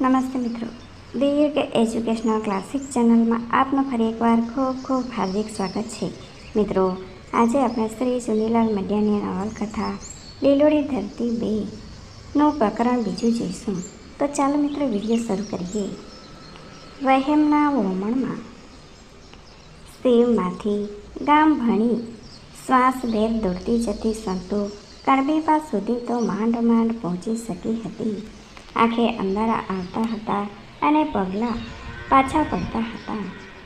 નમસ્તે મિત્રો. દીર્ઘ educational classic ચેનલમાં આપનું ફરી એકવાર ખૂબ ખૂબ હાર્દિક સ્વાગત છે. મિત્રો, આજે આપણે શ્રી ચુનીલાલ મડિયાની નવલકથા, લીલોડી ધરતી બે નું પ્રકરણ બીજું જોઈશું. તો ચાલો મિત્રો વીડિયો શરૂ કરીએ. વહેમના વમણમાં શિવમાંથી ગામ ભણી શ્વાસભેર દોડતી જતી સંતો કણબીપા સુધી તો માંડ માંડ પહોંચી શકી હતી. આંખે અંધારા આવતા હતા અને પગલાં પાછા પડતા હતા.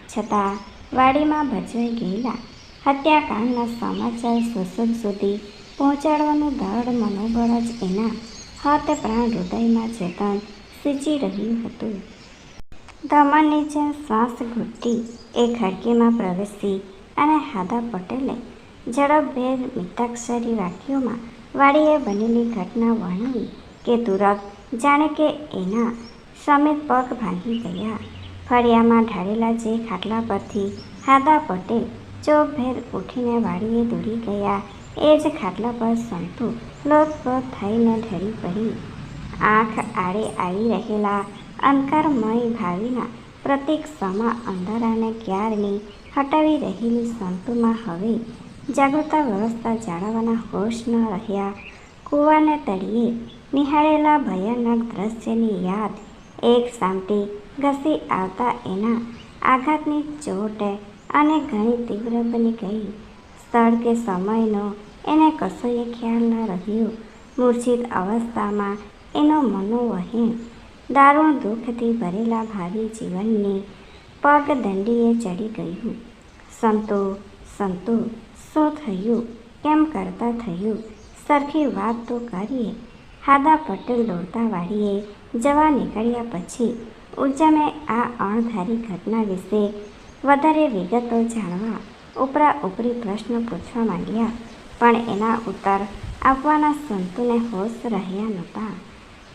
છતાં વાડીમાં ભજવાઈ ગયેલા હત્યાકાંડના સમાચાર સુસુદ સુધી પહોંચાડવાનું દળ મનોબળ જ એના હાથ પ્રાણ હૃદયમાં ચેતન સિંચી રહ્યું હતું. ધમનની જેમ શ્વાસ ઘૂંટી એ ખડકીમાં પ્રવેશી અને હાદા પટેલે ઝડપભેર મિતાક્ષરી વાક્યોમાં વાડીએ બનેલી ઘટના વર્ણવી કે તુરત જાણે કે એના સામે પગ ભાંગી ગયા. ફળિયામાં ઢાળેલા જે ખાટલા પરથી હાદા પટેલ ચોકભેર ઉઠીને વાડીએ દોડી ગયા. એ જ ખાટલા પર સંતુ લોથપોથ થઈને ઢળી પડી. આંખ આડે આવી રહેલા અંધકારમય ભાવિના પ્રતીક સમા અંધારાને ક્યારની હટાવી રહેલી સંતુમાં હવે જાગૃતા વ્યવસ્થા જાળવવાના હોશ ન રહ્યા. કૂવાને તળિયે નિહાળેલા ભયાનક દ્રશ્યની યાદ એક સામટી ઘસી આવતા એના આઘાતની ચોટે અને ઘણી તીવ્ર બની ગઈ. સ્થળ કે સમયનો એને કશોય ખ્યાલ ન રહ્યો. મૂર્છિત અવસ્થામાં એનો મનોવહેણ, દારૂણ દુઃખથી ભરેલા ભાવિ જીવનની પગદંડીએ ચડી ગયું. સંતો સંતો, શું થયું? કેમ કરતા થયું? સરખી વાત તો કરીએ. હાદા પટેલ દોડતા વાળીએ જવા નીકળ્યા પછી ઉજ્જમે આ અણધારી ઘટના વિશે વધારે વિગતો જાણવા ઉપરા ઉપરી પ્રશ્ન પૂછવા માંડ્યા, પણ એના ઉત્તર આપવાના સંતુને હોશ રહ્યા નહોતા.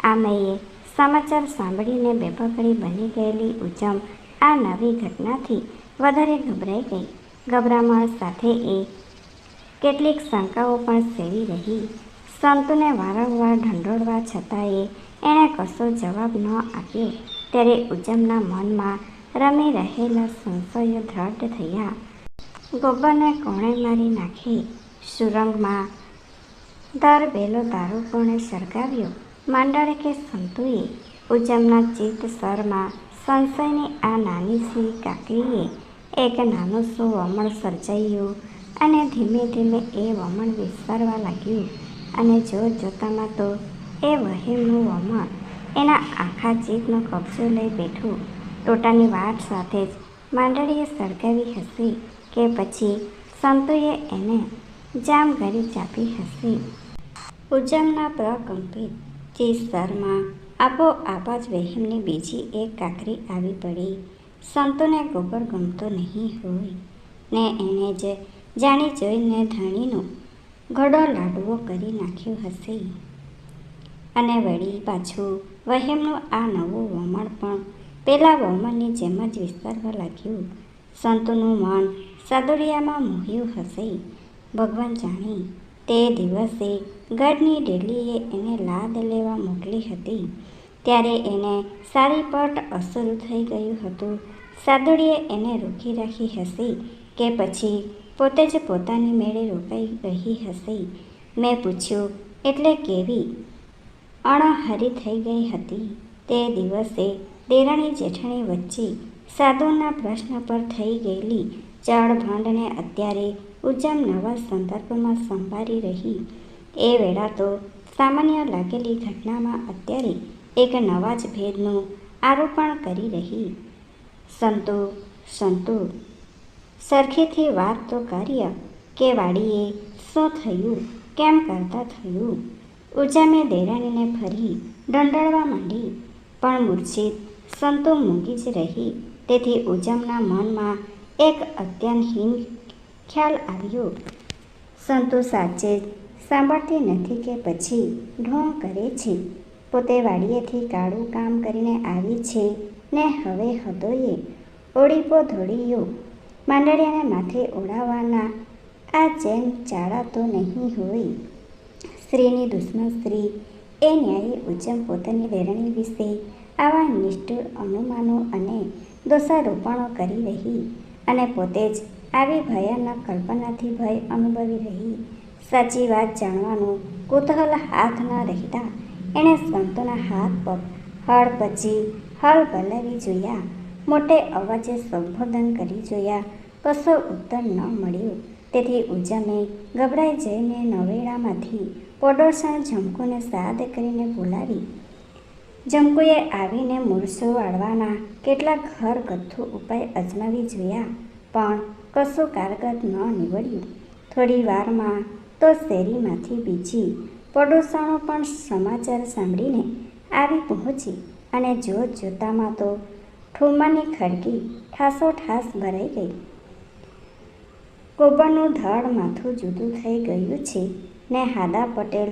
આમયે સમાચાર સાંભળીને બેબકડી બની ગયેલી ઉજ્જમ આ નવી ઘટનાથી વધારે ગભરાઈ ગઈ. ગભરામણ સાથે એ કેટલીક શંકાઓ પણ સેવી રહી. સંતુને વારંવાર ઢંઢોળવા છતાંય એણે કશો જવાબ ન આપ્યો. ત્યારે ઉજ્જમના મનમાં રમી રહેલા સંશયો દ્રઢ થયા. ગોબરને કોણે મારી નાખી? સુરંગમાં દર બેલો દારૂ કોણે સળગાવ્યો? માંડળ કે સંતુએ? ઉજ્જમના ચિત્ત સરમાં સંશયની આ નાની સી કાકરીએ એક નાનું શું વમણ સર્જાયું અને ધીમે ધીમે એ વમણ વિસ્તારવા લાગ્યું. અને જોત જોતામાં તો એ વહેમનું વમણ એના આખા જીભનો કબજો લઈ બેઠું. ટોટાની વાટ સાથે જ માંડળીએ સળગાવી હશી કે પછી સંતોએ એને જામ ઘરી ચાપી હશી ઉજ્જમના પ્રકંપિત સ્તરમાં આપોઆપ જ વહેમની બીજી એક કાકરી આવી પડી. સંતોને ગોબર ગમતો નહીં હોય ને એણે જ જાણી જોઈને ધણીનો ઘડો લાડવો કરી નાખ્યો હશે. અને વળી પાછું વહેમનું આ નવું વમણ પણ પેલા વમણની જેમ જ વિસ્તારવા લાગ્યું. સંતનું મન સાદુડિયામાં મોહ્યું હશે. ભગવાન જાણે તે દિવસે ગઢની ડેલીએ એને લાદ લેવા મોકલી હતી. ત્યારે એને સારી પટ અસરું થઈ ગયું હતું. સાદુડીએ એને રોકી રાખી હશે કે પછી પોતે જ પોતાની મેળે રોકાઈ રહી હશે. મેં પૂછ્યું, એટલે કેવી? અણહરી થઈ ગઈ હતી. તે દિવસે દેરાણી જેઠાણી વચ્ચે સાધુના પ્રશ્ન પર થઈ ગયેલી ચળભંડને અત્યારે ઉજમ નવા સંદર્ભમાં સંભાળી રહી. એ વેળા તો સામાન્ય લાગેલી ઘટનામાં અત્યારે એક નવા જ ભેદનું આરોપણ કરી રહી. સંતો સંતો સરખેથી વાત તો કાર્ય કે વાડીએ શું થયું? કેમ કરતા થયું? ઉજામે દેરાણીને ફરી દંડળવા માંડી. પણ મૂર્છિત સંતો મૂકી જ રહી. તેથી ઉજમના મનમાં એક અત્યંતહીન ખ્યાલ આવ્યો. સંતો સાચે સાંભળતી નથી કે પછી ઢોંગ કરે છે. પોતે વાડીએથી કાળું કામ કરીને આવી છે ને હવે હતોએ ઓળીપો ધોળીયો માંડળિયાને માથે ઓળાવવાના આ ચેન ચાળા તો નહીં હોય. સ્ત્રીની દુશ્મન સ્ત્રી એ ન્યાયી ઉજ્જમ પોતાની વેરણી વિશે આવા નિષ્ઠુર અનુમાનો અને દોષારોપણો કરી રહી અને પોતે જ આવી ભયાનક કલ્પનાથી ભય અનુભવી રહી. સાચી વાત જાણવાનું કુતૂહલ હાથ ન રહેતા એણે સંતોના હાથ પગ હળ પછી હળ બલાવી જોયા. મોટે અવાજે સંબોધન કરી જોયા. કશો ઉત્તર ન મળ્યો. તેથી ઉજમે ગભરાઈ જઈને નવેડામાંથી પડોશણ જમકુને સાદ કરીને બોલાવી. જમકુએ આવીને મૂળસો વાળવાના કેટલાક ઘરગથ્થુ ઉપાય અજમાવી જોયા, પણ કશું કારગત ન નીવડ્યું. થોડી વારમાં તો શેરીમાંથી બીજી પડોસણો પણ સમાચાર સાંભળીને આવી પહોંચી અને જોત જોતામાં તો ઠુમરની ખડકી ઠાસોઠાસ ભરાઈ ગઈ. કોબરનું ધડ માથું જુદું થઈ ગયું છે ને હાદા પટેલ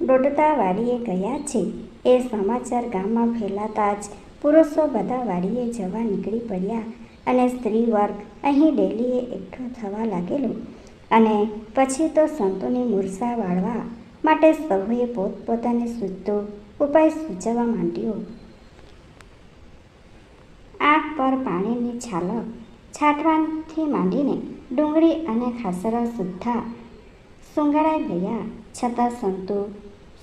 દોડતા વાડીએ ગયા છે. એ સમાચાર ગામમાં ફેલાતા જ પુરુષો બધા વાડીએ જવા નીકળી પડ્યા અને સ્ત્રી વર્ગ અહીં ડેલીએ એકઠો થવા લાગેલો અને પછી તો સંતોની મૂર્છા વાળવા માટે સૌએ પોતપોતાને સૂચતો ઉપાય સૂચવવા માંડ્યો. આંખ પર પાણીની છાલક છાંટવાથી માંડીને ડુંગળી અને ખાસરા સુદ્ધા સુંગળાઈ ગયા. છતાં સંતો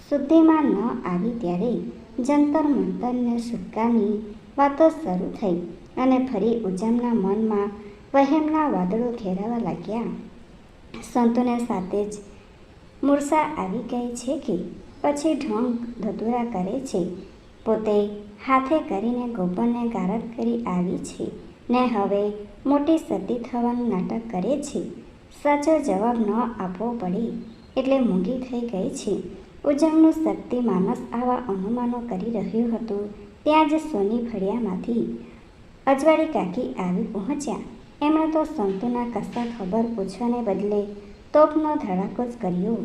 શુદ્ધિમાં ન આવી ત્યારે જંતર મંતરને સુટકાની વાતો શરૂ થઈ અને ફરી ઉજમના મનમાં વહેમના વાદળો ઘેરાવા લાગ્યા. સંતોને સાથે જ મૂર્છા આવી ગઈ છે કે પછી ઢોંગ ધતુરા કરે છે. પોતે હાથે કરીને ગોપનને ગારદ કરી આવી છે. ને હવે મોટી સતી થવાનું નાટક કરે છે. સાચો જવાબ ન આપવો પડે એટલે મૂંગી થઈ ગઈ છે. ઉજમનું શક્તિ માનસ આવા અનુમાનો કરી રહ્યું હતું. ત્યાં જ સોની ફળિયામાંથી અજવાળી કાકી આવી પહોંચ્યા. એમણે તો સંતુના કશા ખબર પૂછવાને બદલે તોપનો ધડાકો જ કર્યો.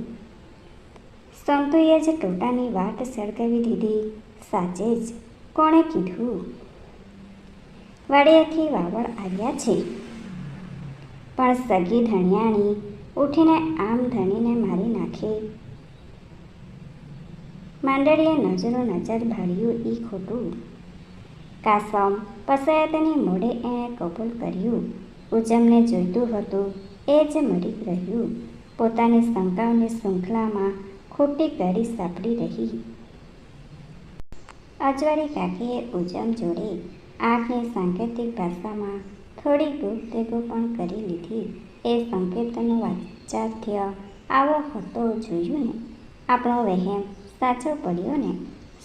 સંતુએ જ ટોટાની વાટ સળગાવી દીધી. સાચે જ કોણે કીધું? વાડિયાથી વાવડ આવ્યા છે. પણ સગી ધણિયાણી ઉઠીને આમ ધણીને મારી નાખે. માંડળીએ નજરો નજર ભાળ્યું એ ખોટું. કાસમ પસાયતની મોડે એણે કબૂલ કર્યું. ઉજમને જોઈતું હતું, એ જ મળી રહ્યું. પોતાની શંકાઓની શૃંખલામાં ખોટી કરી સાંપડી રહી. અજવાળી કાકીએ ઉજમ જોડે આંખની સાંકેતિક ભાષામાં થોડી ગુપ્તગુ પણ કરી લીધી. એ સંકેતનો વાચાર્થ્ય આવો હતો જોયું ને? આપણો વહેમ સાચો પડ્યો ને?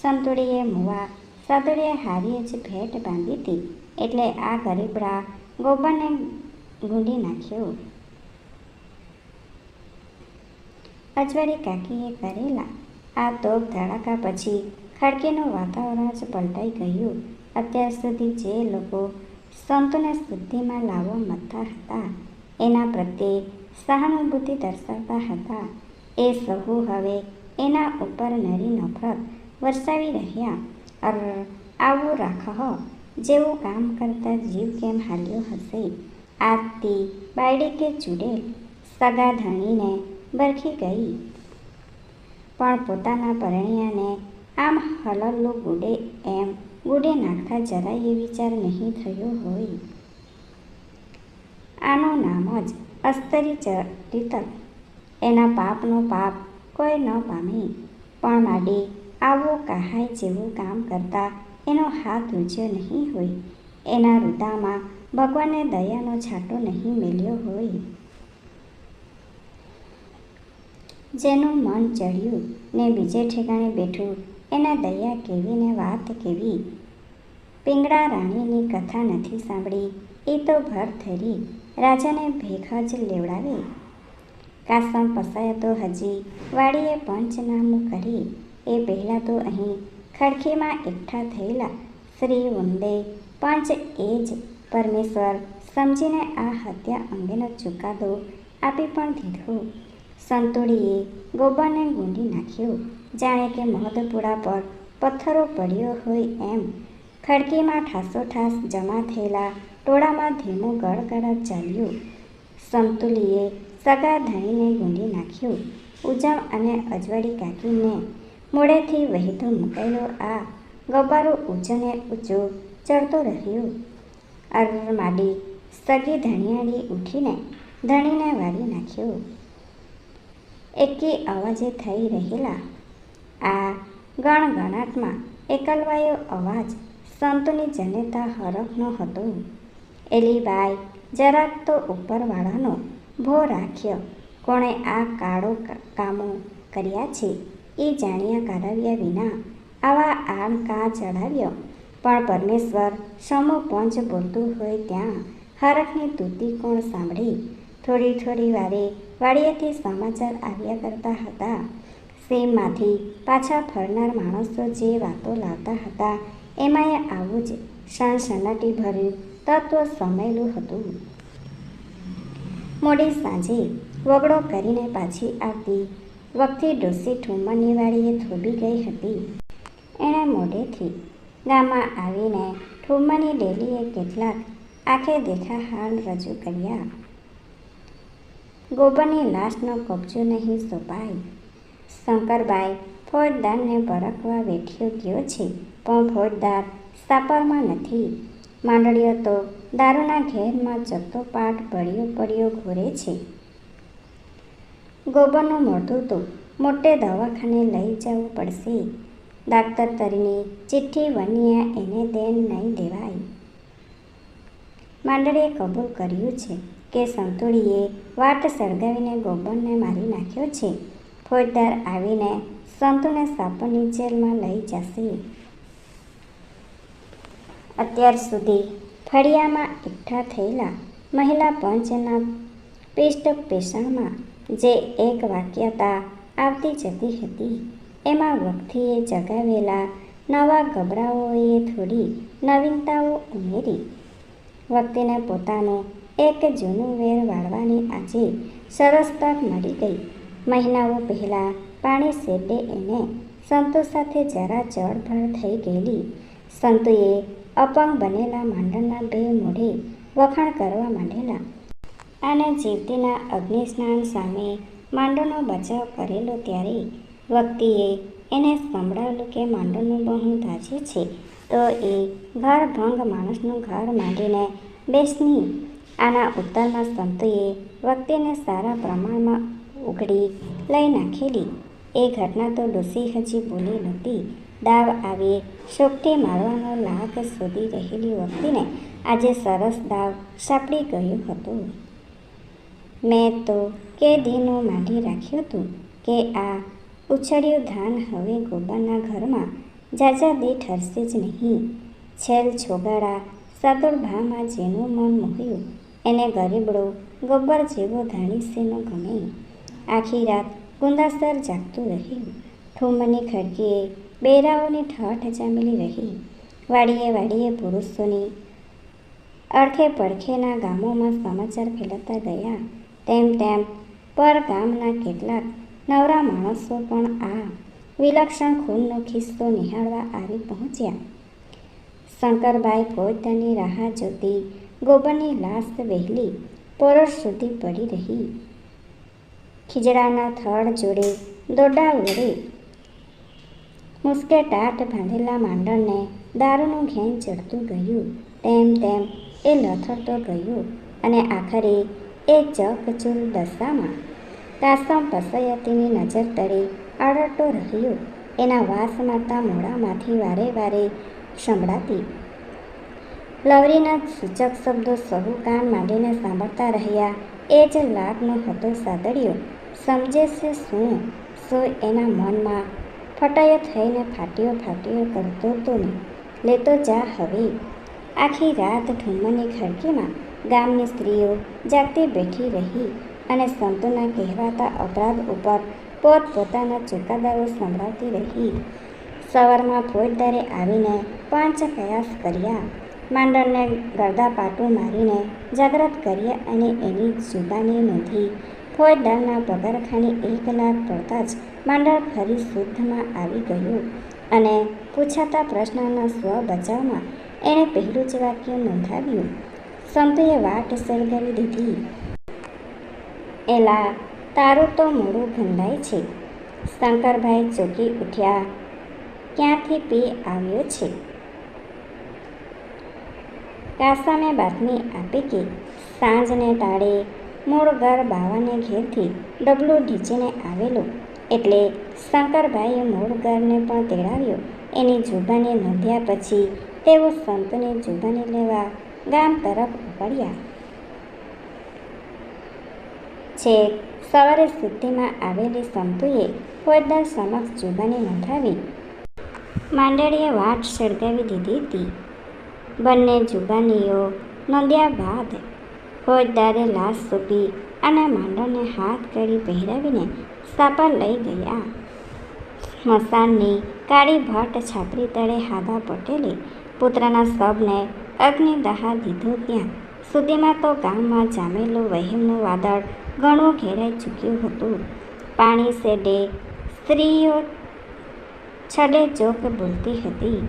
સંતુડીએ મુવા સાદડીએ હારીએ જ ભેટ બાંધી હતી. એટલે આ ગરીબડા ગોબરને ગુંડી નાખ્યો. અજવાળી કાકીએ કરેલા આ તોપ ધડાકા પછી ખડકીનું વાતાવરણ જ પલટાઈ ગયું. અત્યાર સુધી જે લોકો સંતોને શુદ્ધિમાં લાવવા મથતા હતા, એના પ્રત્યે સહાનુભૂતિ દર્શાવતા હતા. એ સહુ હવે એના ઉપર નરી નફરત વરસાવી રહ્યા. અર, આવું રાખહ. જેવું કામ કરતા જીવ કેમ હાલ્યો હશે? આજથી બાયડી કે ચૂડેલ? સગા ધણીને બરખી ગઈ. પણ પોતાના પરણિયાને આમ હલલ્લું ગુડે એમ. ગુડે નાખતા જરાય એ વિચાર નહીં થયો હોય. આનું નામ જ અસ્તરી ચરિત્ર એના પાપનો પાપ કોઈ ન પામે. પણ માડી આવું કહાય જેવું કામ કરતા એનો હાથ ઊંચ્યો નહીં હોય. એના હૃદયમાં ભગવાને દયાનો છાંટો નહીં મેલ્યો હોય. જેનું મન ચડ્યું ને બીજે ઠેકાણે બેઠું એના દયા કેવી ને વાત કેવી? પિંગળા રાણીની કથા નથી સાંભળી. એ તો ભર ધરી રાજાને ભેખા જ લેવડાવે. કાસમ પસાય તો હજી, વાડીએ પંચનામું કરી. એ પહેલાં તો અહીં ખડખીમાં એકઠા થયેલા શ્રી વંદે પંચ એ જ પરમેશ્વર સમજીને આ હત્યા અંગેનો ચુકાદો આપી પણ દીધો. સંતોડીએ ગોબરને ગુંડી નાખ્યું. જાણે કે મહદપુરા પર પથ્થરો પડ્યો હોય એમ. ખડકીમાં ઠાસોઠાસ જમા થયેલા ટોળામાં ધીમું ગળગળત ચાલ્યું. સંતુલીએ સગા ધણીને ગુંડી નાખ્યું. ઉજમ અને અજવાળી કાકીને મોડેથી વહેતો મૂકેલો આ ગબારો ઊંચને ઊંચો ચડતો રહ્યું. અરર માડી સગી ધણિયાળી ઉઠીને ધણીને વાળી નાખ્યું. એકી અવાજે થઈ રહેલા આ ગણગણાટમાં એકલવાયો અવાજ સંતની જનેતા હરખનો હતો. એલીબાઈ જરાક તો ઉપરવાળાનો ભો રાખ્યો. કોણે આ કાળો કામો કર્યા છે એ જાણ્યા કાઢવ્યા વિના આવા આમ કા ચડાવ્યો પણ પરમેશ્વર સમો પંચ બોલતું હોય ત્યાં હરખની તૂતી કોણ સાંભળી? થોડી થોડી વારે વાડિયેથી સમાચાર આવ્યા કરતા હતા. સેમમાંથી પાછા ફરનાર માણસો જે વાતો લાવતા હતા, એમાંય આવું જ સણસનાટી ભર્યું તત્વ સમાયેલું હતું. મોડી સાંજે વગડો કરીને પાછી આવતી વખતે ડોસી ઠુમ્મરની વાડીએ થોબી ગઈ હતી. એણે મોઢેથી ગામમાં આવીને ઠુમ્મરની ડેલીએ કેટલાક આંખે દેખા હાલ રજૂ કર્યા. ગોબરની લાશનો કબજો નહીં સોંપાય. શંકરબાઈ ફોજદારને પરખવા વેઠ્યો ગયો છે, પણ ફોજદાર સાપરમાં નથી. માંડળીઓ તો દારૂના ઘેરમાં જતો પાટ પડ્યો પડ્યો ઘોરે છે. ગોબરનું મોઢું તો મોટે દવાખાને લઈ જવું પડશે. ડાક્ટર તરીની ચિઠ્ઠી વનિયા એને દેન નહીં દેવાય. માંડળીએ કબૂલ કર્યું છે. કે સંતુડીએ વાટ સળગાવીને ગોબરને મારી નાખ્યો છે. ફોજદાર આવીને સંતુને સાપરની જેલમાં લઈ જશે. અત્યાર સુધી ફળિયામાં એકઠા થયેલા મહિલા પંચના પિષ્ટ પેષણમાં જે એક વાક્યતા આવતી જતી હતી, એમાં વખતીએ જગાવેલા નવા ગભરાઓએ થોડી નવીનતાઓ ઉમેરી. વખતીને પોતાનું એક જૂનું વેર વાળવાની આજે સરસ તક મળી ગઈ. મહિનાઓ પહેલાં પાણી શેટે એને સંતો સાથે જરા ચળભળ થઈ ગયેલી. સંતુએ અપંગ બનેલા માંડણના બે મોઢે વખાણ કરવા માંડેલા. અને જીવતીના અગ્નિસ્નાન સામે માંડોનો બચાવ કરેલો ત્યારે વ્યક્તિએ એને સંભળાવેલું કે માંડોનું બહુ તાજે છે. તો એ ઘર ભંગ માણસનું ઘર માંડીને બેસની આના ઉત્તરમાં સંતોએ વક્તિને સારા પ્રમાણમાં ઉઘડી લઈ નાખેલી. એ ઘટના તો ડોસી હજી બોલી નહોતી. દાવ આવે, શોકથી મારવાનો લાગ શોધી રહેલી વક્તિને આજે સરસ દાવ સાપડી ગયો હતો. મેં તો કે દીનું માંડી રાખ્યું હતું કે આ ઉછળ્યું ધાન હવે ગોબરના ઘરમાં જાજા દે ઠરશે જ નહીં. છેલ છોગાડા સદુરભામાં જેનું મન મોહ્યું. એને ગરીબડો ગબ્બર જેવો ધાણીસેનો ગમે. આખી રાત ગુંદાસર જાગતું રહ્યું. ઠુમની ખડકીએ બેરાઓની ઠઠ જામેલી રહી. વાડીએ વાડીએ પુરુષોની અડખે પડખેના ગામોમાં સમાચાર ફેલાતા ગયા. તેમ તેમ પર ગામના કેટલાક નવરા માણસો પણ આ વિલક્ષણ ખૂનનો ખિસ્સો નિહાળવા આવી પહોંચ્યા. શંકરબાઈ પોતાની રાહ જોતી ગોબરની લાશ વહેલી પોરસ સુધી પડી રહી. ખીજડાના થડ જોડે દોડા વડે મુસ્કે ટાટ બાંધેલા માંડણને દારૂનું ઘેન ચડતું ગયું. તેમ તેમ એ લથડતો ગયો અને આખરે એ ચકચૂર દશામાં તાસમ પસયતીની નજર તળે આડતો રહ્યો. એના વાસ મારતા મોડામાંથી વારે વારે સંભળાતી લવરીના સૂચક શબ્દો સહુ કાન માંડીને સાંભળતા રહ્યા. એ જ લાગનો હતો સાદડિયો સમજે છે શું? સો એના મનમાં ફટાયો થઈને ફાટ્યો ફાટ્યો કરતો તો ને. લેતો જા હવે. આખી રાત ઠુમ્મરની ખડકીમાં ગામની સ્ત્રીઓ જાગતી બેઠી રહી અને સંતોના કહેવાતા અપરાધ ઉપર પોત પોતાના ચુકાદાઓ સંભળાવતી રહી. સવારમાં ફોજદારે આવીને પાંચ પ્રયાસ કર્યા. માંડળને ગરદા પાટું મારીને જાગ્રત કર્યા અને એની જુબાની નોંધી ફોજદારના પગારખાને એક લાખ પડતા જ માંડળ ફરી શુદ્ધમાં આવી ગયું અને પૂછાતા પ્રશ્નના સ્વ બચાવમાં એણે પહેલું જ વાક્ય નોંધાવ્યું. સંતોએ વાટ સળગાવી દીધી. એલા, તારું તો મોડું ગંધાય છે. શંકરભાઈ ચોકી ઉઠ્યા. ક્યાંથી પી આવ્યો છે? કાસામે બાતમી આપી કે સાંજને ટાળે મૂળ ઘર બાવાને ઘેરથી ડબલું ઢીંચીને આવેલો. એટલે શંકરભાઈએ મૂળ ઘરને પણ તેડાવ્યો. એની જુબાની નોંધ્યા પછી તેઓ સંતની જુબાની લેવા ગામ તરફ ઉપડ્યા. છેક સવારે સિદ્ધિમાં આવેલી સંતુએ ફોજદાર સમક્ષ જુબાની નોંધાવી. માંડળીએ વાટ સળગાવી દીધી હતી. બંને જુબાનીઓ નોંધ્યા બાદ ફોજદારે લાશ સૂપી અને માંડળને હાથ કરી પહેરાવીને સાપર લઈ ગયા. સ્મશાનની કાળી ભટ્ટ છાપરી તળે હાદા પટેલે પુત્રના શબને અગ્નિદાહ દીધો ત્યાં સુધીમાં તો ગામમાં જામેલું વહેમનું વાદળ ઘણું ઘેરાઈ ચૂક્યું હતું. પાણી સેડે સ્ત્રીઓ છડે ચોક બોલતી હતી.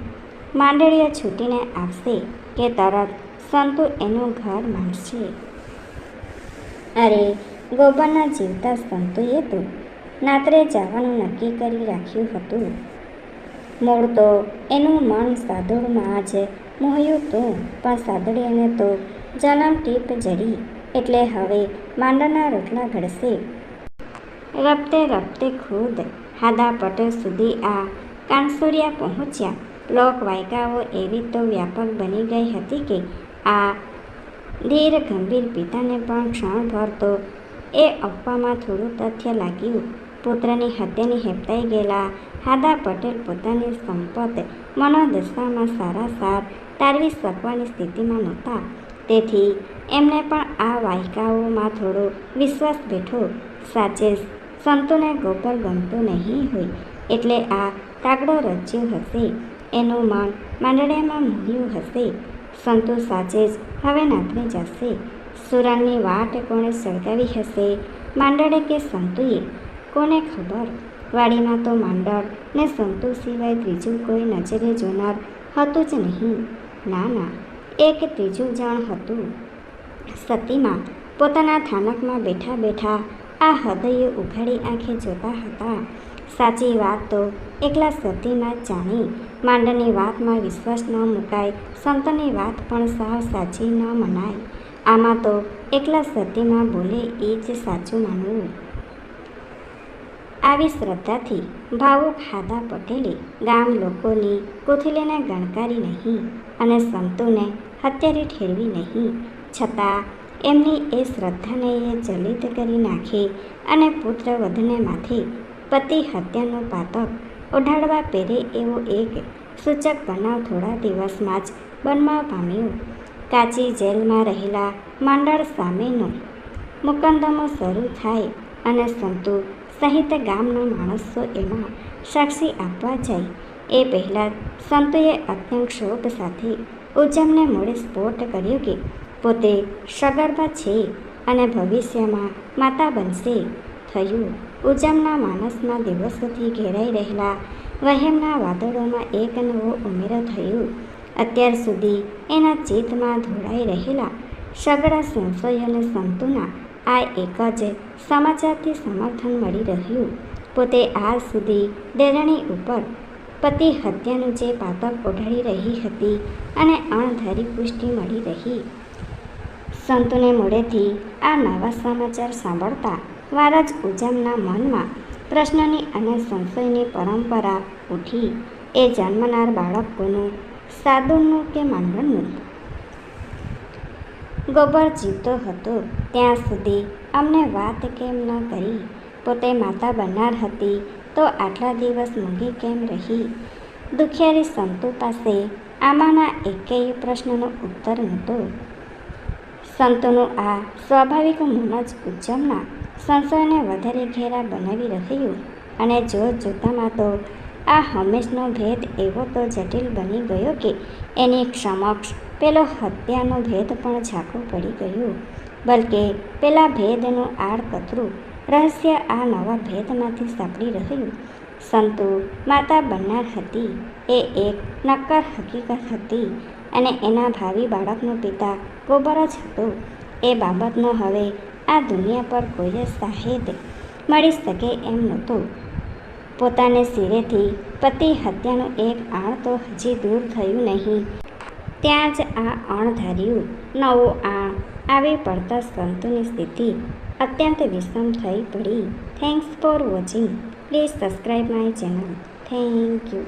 માંડળીઓ છૂટીને આવશે કે તરત. સંતુ એનું ઘર માંડશે અરે, ગોબરના જીવતા સંતુએ તો નાતરે જવાનું નક્કી કરી રાખ્યું હતું. મૂળ તો એનું મન સાધુમાં જ મોહ્યું હતું પણ સાદડીને તો જન્મ ટીપ જડી, એટલે હવે માંડરના રોટલા ઘડશે. રપતે રપતે ખુદ હાદા પટેલ સુધી આ કાનસુરિયા પહોંચ્યા. લોક વાયકાઓ એવી તો વ્યાપક બની ગઈ હતી કે આ ધીર ગંભીર પિતાને પણ ક્ષણભર તો એ અફવામાં થોડું તથ્ય લાગ્યું. પુત્રની હત્યાની હેપતાઈ ગયેલા હાદા પટેલ પોતાની સંપત મનોદશામાં સારાસાર તારવી શકવાની સ્થિતિમાં નહોતા. તેથી એમને પણ આ વાયકાઓમાં થોડો વિશ્વાસ બેઠો. સાચે સંતોને ગોબર ગમતું નહીં હોય એટલે આ કાગડો રચ્યો હશે. એનું મન માંડળિયામાં મોહ્યું હશે. સંતો સાચે જ હવે નાતરી જશે. સુરાની વાટ કોણે સળગાવી હશે? માંડળે કે સંતુએ? કોને ખબર? વાડીમાં તો માંડળ ને સંતુ સિવાય ત્રીજું કોઈ નજરે જોનાર હતું જ નહીં. ના ના, એક ત્રીજું જણ હતું. સતીમાં પોતાના થાનકમાં બેઠા બેઠા આ હૃદયે ઉઘાડી આંખે જોતા હતા. સાચી વાત તો એકલા સતીના જાણી માંડની વાતમાં વિશ્વાસ ન મુકાય, સંતની વાત પણ સાવ સાચી ન મનાય. આમાં તો એકલા સતીમાં બોલે એ જ સાચું માનવું. આવી શ્રદ્ધાથી ભાવુક હાદા પટેલે ગામ લોકોની કુથલીને ગણકારી નહીં અને સંતોને હત્યારી ઠેરવી નહીં. છતાં એમની એ શ્રદ્ધાને એ જલિત કરી નાખી અને પુત્ર વધને માથે પતિ હત્યાનો પાતક ઓઢાડવા પહેરે એવો એક સૂચક બનાવ થોડા દિવસમાં જ બનવા પામ્યો. કાચી જેલમાં રહેલા માંડળ સામેનો મુકંદમો શરૂ થાય અને સંતુ સહિત ગામના માણસો એમાં સાક્ષી આપવા જાય. એ પહેલાં સંતુએ અત્યંત ક્ષોભ સાથે ઉજમને મોડે સ્પોટ કર્યો કે પોતે સગર્ભા છે અને ભવિષ્યમાં માતા બનશે. થયું. ઉજમના માનસમાં દિવસોથી ઘેરાઈ રહેલા વહેમના વાદળોમાં એક નવો ઉમેરો થયો. અત્યાર સુધી એના ચિત્તમાં ધોળાઈ રહેલા સગળા સંશયોને સંતોના આ એક જ સમાચારથી સમર્થન મળી રહ્યું. પોતે આજ સુધી દેરણી ઉપર પતિ હત્યાનું જે પાતક ઓઢાડી રહી હતી અને અણધારી પુષ્ટિ મળી રહી. સંતોને મોડેથી આ નવા સમાચાર સાંભળતા વાર જ ઉજામના મનમાં પ્રશ્નની અને સંશયની પરંપરા ઉઠી એ જન્મનાર બાળકોનું સાદુનું કે માંડણનું ગોબર જીવતો હતો ત્યાં સુધી અમને વાત કેમ ન કરી? પોતે માતા બનનાર હતી તો આટલા દિવસ મૂંગી કેમ રહી? દુખિયારી સંતુ પાસે આમાંના એકેય પ્રશ્નનો ઉત્તર નહોતો. સંતોનું આ સ્વાભાવિક મૌન જ ઉજ્જમના સંશયને વધારે ઘેરા બનાવી રહ્યું અને જોત જોતામાં તો આ હંમેશનો ભેદ એવો તો જટિલ બની ગયો કે એની સમક્ષ પેલો હત્યાનો ભેદ પણ ઝાંખું પડી ગયું. બલકે પેલા ભેદનું આડકતરું રહસ્ય આ નવા ભેદમાંથી સાંપડી રહ્યું. સંતુ માતા બનનાર હતી, એ એક નક્કર હકીકત હતી અને એના ભાવિ બાળકનો પિતા ગોબર જ હતો. એ બાબતનો હવે આ દુનિયા પર કોઈ સાહેબ મળી શકે એમ નહોતું. પોતાને શિરેથી પતિ હત્યાનું એક આણ તો હજી દૂર થયું નહીં. ત્યાં જ આ અણધાર્યું નવું આણ આવી પડતા સંતોની સ્થિતિ અત્યંત વિષમ થઈ પડી. Thanks for watching please subscribe my channel thank you